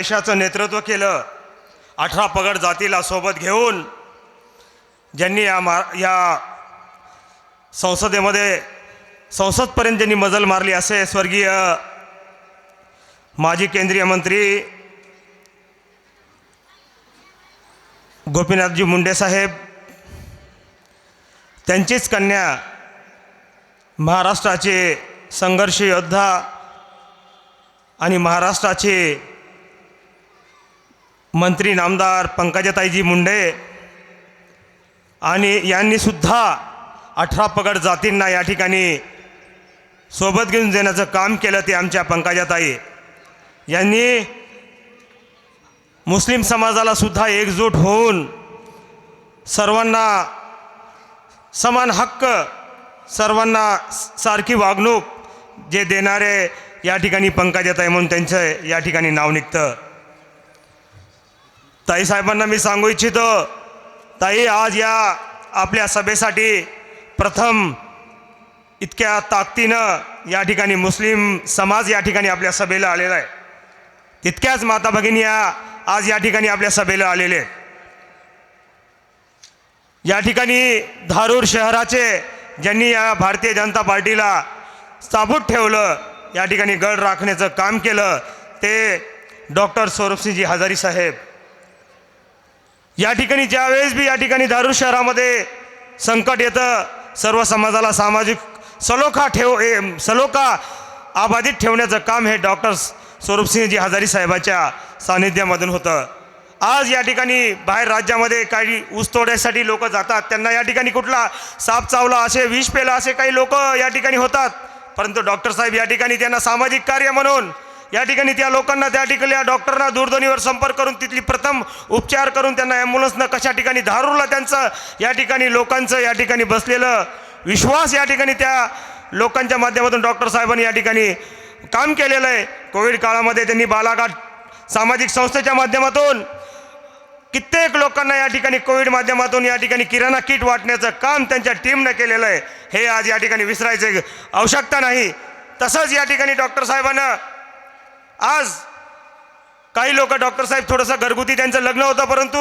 देशाचं नेतृत्व केलं. अठरा पगड जातीला सोबत घेऊन ज्यांनी या मा या संसदेमध्ये संसदपर्यंत ज्यांनी मजल मारली असे स्वर्गीय माजी केंद्रीय मंत्री गोपीनाथजी मुंडे साहेब त्यांचीच कन्या महाराष्ट्राचे संघर्ष योद्धा आणि महाराष्ट्राचे मंत्री नामदार पंकजाताईजी मुंडे आणि यांनीसुद्धा अठरा पगड जातींना या ठिकाणी सोबत घेऊन देण्याचं काम केलं ते आमच्या पंकजाताई. यांनी मुस्लिम समाजाला सुद्धा एकजूट होऊन सर्वांना समान हक्क सर्वांना सारखी वागणूक जे देणारे या ठिकाणी पंकजाताई म्हणून त्यांचं या ठिकाणी नाव निघतं. ताई साहेबांना मी सांगू इच्छितो ताई आज या आपल्या सभेसाठी प्रथम इतक्या ताकदीनं या ठिकाणी मुस्लिम समाज या ठिकाणी आपल्या सभेला आलेला आहे. तितक्याच माता भगिनी या आज या ठिकाणी आपल्या सभेला आलेले आहेत. या ठिकाणी धारूर शहराचे ज्यांनी या भारतीय जनता पार्टीला साबूत ठेवलं या ठिकाणी गड राखण्याचं काम केलं ते डॉक्टर सौरभसिंहजी हजारी साहेब या ठिकाणी ज्यावेळेस बी या ठिकाणी धारूर शहरामध्ये संकट येतं सर्व समाजाला सामाजिक सलोखा ठेव सलोखा आबाधित ठेवण्याचं काम हे डॉक्टर स्वरूपसिंहजी हजारी साहेबाच्या सानिध्यामधून होतं. आज या ठिकाणी बाहेर राज्यामध्ये काही ऊस तोड्यासाठी लोक जातात. त्यांना या ठिकाणी कुठला साप चावला असे विष पेला असे काही लोक या ठिकाणी होतात. परंतु डॉक्टर साहेब या ठिकाणी त्यांना सामाजिक कार्य म्हणून या ठिकाणी त्या लोकांना त्या ठिकाणी या डॉक्टरना दूरध्वनीवर संपर्क करून तिथली प्रथम उपचार करून त्यांना ॲम्ब्युलन्सनं कशा ठिकाणी धारूला त्यांचं या ठिकाणी लोकांचं या ठिकाणी बसलेलं विश्वास या ठिकाणी त्या लोकांच्या माध्यमातून डॉक्टर साहेबांनी या ठिकाणी काम केलेलं आहे. कोविड काळामध्ये त्यांनी बालाघाट सामाजिक संस्थेच्या माध्यमातून कित्येक लोकांना या ठिकाणी कोविड माध्यमातून या ठिकाणी किराणा किट वाटण्याचं काम त्यांच्या टीमनं केलेलं आहे. हे आज या ठिकाणी विसरायचं आवश्यकता नाही. तसंच या ठिकाणी डॉक्टर साहेबांना आज काही लोक डॉक्टर साहेब थोडंसं घरगुती त्यांचं लग्न होतं परंतु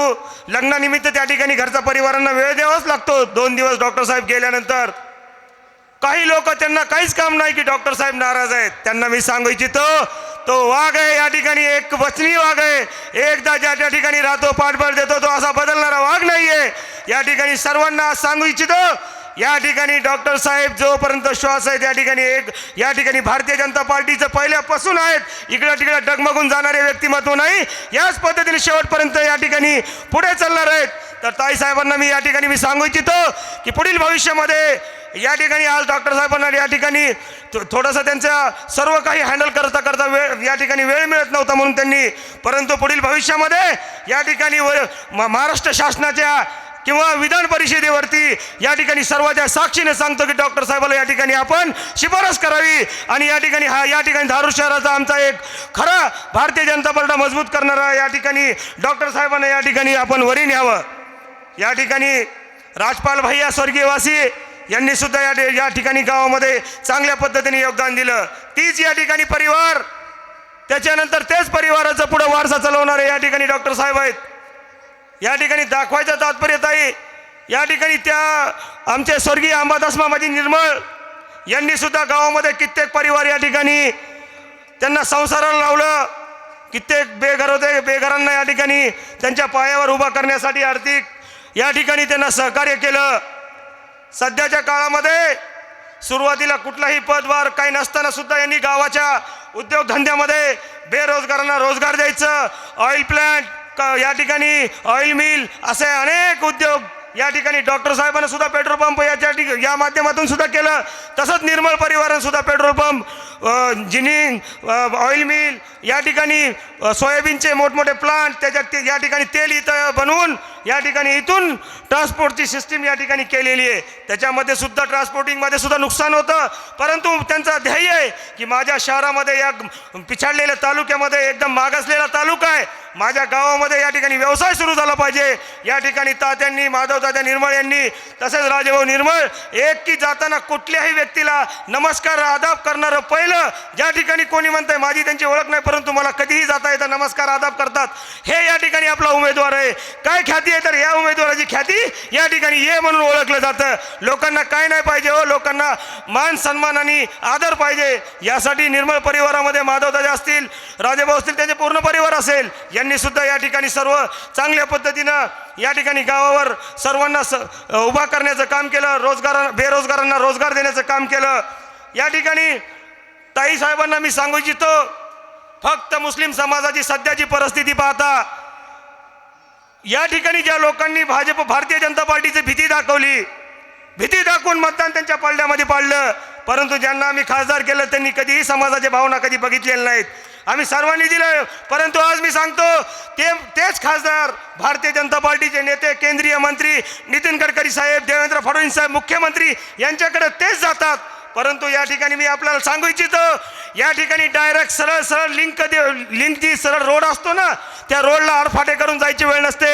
लग्नानिमित्त त्या ठिकाणी घरच्या परिवारांना वेळ द्यावाच लागतो. दोन दिवस डॉक्टर साहेब गेल्यानंतर. काही लोक त्यांना काहीच काम नाही की डॉक्टर साहेब नाराज आहेत. त्यांना मी सांगू इच्छितो तो वाघ आहे या ठिकाणी एक वचनी वाघ आहे. एकदा ज्या त्या ठिकाणी राहतो पाठबळ देतो तो असा बदलणारा वाघ नाहीये. या ठिकाणी सर्वांना सांगू इच्छितो या ठिकाणी डॉक्टर साहेब जोपर्यंत श्वास आहे त्या ठिकाणी एक या ठिकाणी भारतीय जनता पार्टीचं पहिल्यापासून आहेत. इकडं तिकडं डगमगून जाणारे व्यक्तिमत्व नाही. याच पद्धतीने शेवटपर्यंत या ठिकाणी पुढे चालणार आहेत. तर ताई साहेबांना मी या ठिकाणी मी सांगू इच्छितो की पुढील भविष्यामध्ये या ठिकाणी आज डॉक्टर साहेबांना या ठिकाणी थोडंसं त्यांचं सर्व काही हँडल करता करता वेळ या ठिकाणी वेळ मिळत नव्हता म्हणून त्यांनी परंतु पुढील भविष्यामध्ये या ठिकाणी व- महाराष्ट्र शासनाच्या किंवा विधान परिषदेवरती या ठिकाणी सर्वांच्या साक्षीने सांगतो की डॉक्टर साहेबाला या ठिकाणी आपण शिफारस करावी आणि या ठिकाणी हा या ठिकाणी धारूर शहराचा आमचा एक खरा भारतीय जनता पार्टी मजबूत करणारा या ठिकाणी डॉक्टर साहेबांना या ठिकाणी आपण वरी न्यावं या ठिकाणी राजपाल भैया स्वर्गीयवासी यांनी सुद्धा या या ठिकाणी गावामध्ये चांगल्या पद्धतीने योगदान दिलं तीच या ठिकाणी परिवार त्याच्यानंतर तेच परिवाराचं पुढं वारसा चालवणारे या ठिकाणी डॉक्टर साहेब आहेत या ठिकाणी दाखवायचं तात्पर्य आहे या ठिकाणी त्या आमचे स्वर्गीय अंबादास मामाजी निर्मळ यांनी सुद्धा गावामध्ये कित्येक परिवार या ठिकाणी त्यांना संसाराला लावलं. कित्येक बेघर होते बेघरांना या ठिकाणी त्यांच्या पायावर उभा करण्यासाठी आर्थिक या ठिकाणी त्यांना सहकार्य केलं. सध्याच्या काळामध्ये सुरुवातीला कुठलाही पदभार काही नसताना सुद्धा यांनी गावाच्या उद्योगधंद्यामध्ये बेरोजगारांना रोजगार द्यायचं ऑइल प्लॅन्ट या ठिकाणी ऑइल मिल असे अनेक उद्योग या ठिकाणी डॉक्टर साहेबांना सुद्धा पेट्रोल पंप याच्या ठिकाणी या माध्यमातून सुद्धा केलं. तसंच निर्मळ परिवारानं सुद्धा petrol pump ginning oil mill या ठिकाणी सोयाबीनचे मोठमोठे प्लांट त्याच्यात ते- या ठिकाणी तेल इथं बनवून या ठिकाणी इथून ट्रान्सपोर्टची सिस्टीम या ठिकाणी केलेली आहे. त्याच्यामध्ये सुद्धा ट्रान्सपोर्टिंगमध्ये सुद्धा नुकसान होतं. परंतु त्यांचा ध्येय आहे की माझ्या शहरामध्ये या पिछाडलेल्या तालुक्यामध्ये एकदम मागासलेला तालुका आहे. माझ्या गावामध्ये या ठिकाणी व्यवसाय सुरू झाला पाहिजे. या ठिकाणी तात्यांनी माधव तात्या निर्मळ यांनी तसेच राजेभाऊ निर्मळ एक की जाताना कुठल्याही व्यक्तीला नमस्कार आदाब करणारं पहिलं ज्या ठिकाणी कोणी म्हणतंय माझी त्यांची ओळख नाही परंतु मला कधीही जाता येतं नमस्कार आदाब करतात. हे या ठिकाणी आपला उमेदवार आहे. काय ख्याती आहे तर या उमेदवाराची ख्याती या ठिकाणी ये म्हणून ओळखलं जातं. लोकांना काय नाही पाहिजे हो लोकांना मान सन्मान आणि आदर पाहिजे. यासाठी निर्मळ परिवारामध्ये माधव दादा असतील राजेभाऊ असतील त्यांचे पूर्ण परिवार असेल यांनी सुद्धा या ठिकाणी सर्व चांगल्या पद्धतीनं या ठिकाणी गावावर सर्वांना स उभा करण्याचं काम केलं रोजगार बेरोजगारांना रोजगार देण्याचं काम केलं. या ठिकाणी ताई साहेबांना मी सांगू इच्छितो फक्त मुस्लिम समाजाची सध्याची परिस्थिती पाहता या ठिकाणी ज्या लोकांनी भाजप भारतीय जनता पार्टीची भीती दाखवली भीती दाखवून मतदान त्यांच्या पालड्यामध्ये पाडलं. परंतु ज्यांना आम्ही खासदार केलं त्यांनी कधीही समाजाच्या भावना कधी बघितलेल्या नाहीत. आम्ही सर्वांनी दिलं परंतु आज मी सांगतो ते तेच खासदार भारतीय जनता पार्टीचे नेते केंद्रीय मंत्री नितीन गडकरी साहेब देवेंद्र फडणवीस साहेब मुख्यमंत्री यांच्याकडे तेच जातात. परंतु या ठिकाणी मी आपल्याला सांगू इच्छितो या ठिकाणी डायरेक्ट सरळ सरळ लिंक दे लिंक जी सरळ रोड असतो ना त्या रोडला आडफाटे करून जायची वेळ नसते.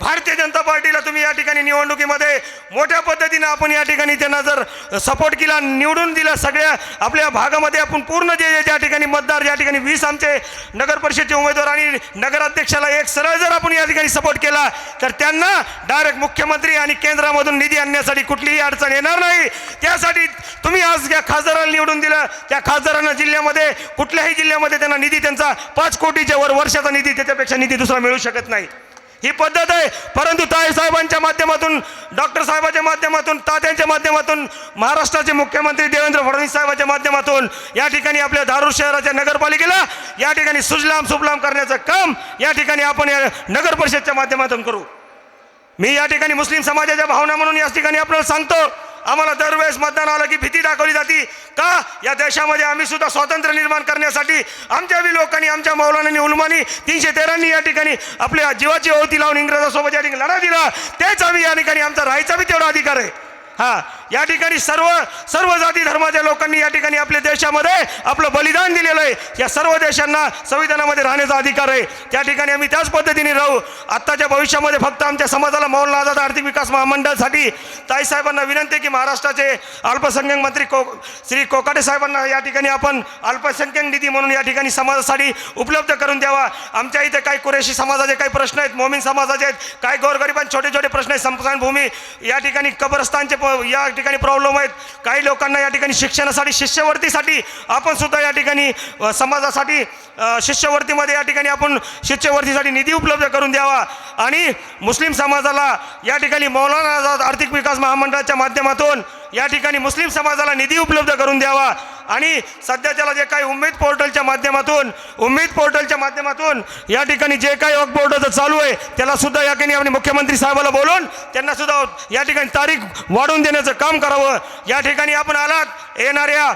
भारतीय जनता पार्टीला तुम्ही या ठिकाणी निवडणुकीमध्ये मोठ्या पद्धतीनं आपण या ठिकाणी त्यांना जर सपोर्ट केला निवडून दिला सगळ्या आपल्या भागामध्ये आपण पूर्ण जे जे ज्या ठिकाणी मतदार या ठिकाणी वीस आमचे नगर परिषदचे उमेदवार आणि नगराध्यक्षाला एक सरळ जर आपण या ठिकाणी सपोर्ट केला तर त्यांना डायरेक्ट मुख्यमंत्री आणि केंद्रामधून निधी आणण्यासाठी कुठलीही अडचण येणार नाही. त्यासाठी तुम्ही आज ज्या खासदारांना निवडून दिलं. त्या खासदारांना जिल्ह्यामध्ये कुठल्याही जिल्ह्यामध्ये त्यांना निधी त्यांचा पाच कोटीच्या वर वर्षाचा निधी त्याच्यापेक्षा निधी दुसरा मिळू शकत नाही. ही पद्धत आहे. परंतु ताई साहेबांच्या माध्यमातून डॉक्टर साहेबांच्या माध्यमातून तात्यांच्या माध्यमातून महाराष्ट्राचे मुख्यमंत्री देवेंद्र फडणवीस साहेबांच्या माध्यमातून या ठिकाणी आपल्या धारूर शहराच्या नगरपालिकेला या ठिकाणी सुजलाम सुफलाम करण्याचं काम या ठिकाणी आपण या नगर परिषदच्या माध्यमातून करू. मी या ठिकाणी मुस्लिम समाजाच्या भावना म्हणून या ठिकाणी आपल्याला सांगतो आम्हाला दरवेळेस मतदान आलं की भीती दाखवली जाते. का? या देशामध्ये आम्ही सुद्धा स्वातंत्र्य निर्माण करण्यासाठी आमच्या बी लोकांनी आमच्या मौलानांनी उलमानी तीनशे तेरांनी या ठिकाणी आपल्या जीवाची ओळती लावून इंग्रजासोबत या ठिकाणी लढा दिला. तेच आम्ही या ठिकाणी आमचा राहायचा बी तेवढा अधिकार आहे. हा. या ठिकाणी सर्व सर्व जाती धर्माच्या लोकांनी या ठिकाणी आपल्या देशामध्ये आपलं बलिदान दिलेलं आहे. या सर्व देशांना संविधानामध्ये राहण्याचा अधिकार आहे. त्या ठिकाणी आम्ही त्याच पद्धतीने राहू. आत्ताच्या भविष्यामध्ये फक्त आमच्या समाजाला मौल आझाद आर्थिक विकास महामंडळासाठी ताईसाहेबांना विनंती आहे की महाराष्ट्राचे अल्पसंख्याक मंत्री को श्री कोकाटे साहेबांना या ठिकाणी आपण अल्पसंख्याक निधी म्हणून या ठिकाणी समाजासाठी उपलब्ध करून द्यावा. आमच्या इथे काही कुरेशी समाजाचे काही प्रश्न आहेत मोमीन समाजाचे आहेत काही गोरगरिबांचे छोटे छोटे प्रश्न आहेत. संस्थानभूमी या ठिकाणी कब्रस्तानचे प- या ठिकाणी प्रॉब्लेम आहेत. काही लोकांना या ठिकाणी शिक्षणासाठी शिष्यवृत्तीसाठी आपण सुद्धा या ठिकाणी समाजासाठी शिष्यवर्तीमध्ये शिष्यवृत्तीमध्ये या ठिकाणी आपण शिष्यवृत्तीसाठी निधी उपलब्ध करून द्यावा. आणि मुस्लिम समाजाला या ठिकाणी मौलाना आर्थिक विकास महामंडळाच्या माध्यमातून या ठिकाणी मुस्लिम समाजाला निधी उपलब्ध करून द्यावा. आणि सध्याच्याला जे काही उमेद पोर्टलच्या माध्यमातून उमेद पोर्टलच्या माध्यमातून या ठिकाणी जे काही वक बोर्डाचं चालू आहे त्याला सुद्धा या ठिकाणी आपण मुख्यमंत्री साहेबाला बोलून त्यांना सुद्धा या ठिकाणी तारीख वाढवून देण्याचं काम करावं. या ठिकाणी आपण आलात येणाऱ्या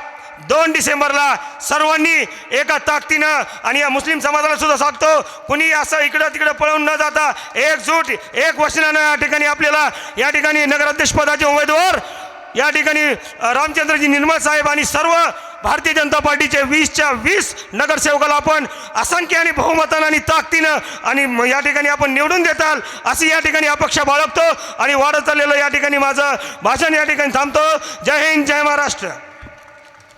दोन डिसेंबरला सर्वांनी एका ताकदीनं आणि या मुस्लिम समाजाला सुद्धा सांगतो कुणी असं इकडं तिकडं पळून न जाता एकजूट एक वचनानं या ठिकाणी आपल्याला या ठिकाणी नगराध्यक्षपदाचे उमेदवार या ठिकाणी रामचंद्रजी निर्मळ साहेब आणि सर्व भारतीय जनता पार्टीचे वीसच्या वीस नगरसेवकाला आपण असंख्य आणि बहुमतानं आणि ताकदीनं आणि या ठिकाणी आपण निवडून देताल अशी या ठिकाणी अपेक्षा बाळगतो आणि वाढत चाललेलं या ठिकाणी माझं भाषण या ठिकाणी थांबतो. जय हिंद जय महाराष्ट्र.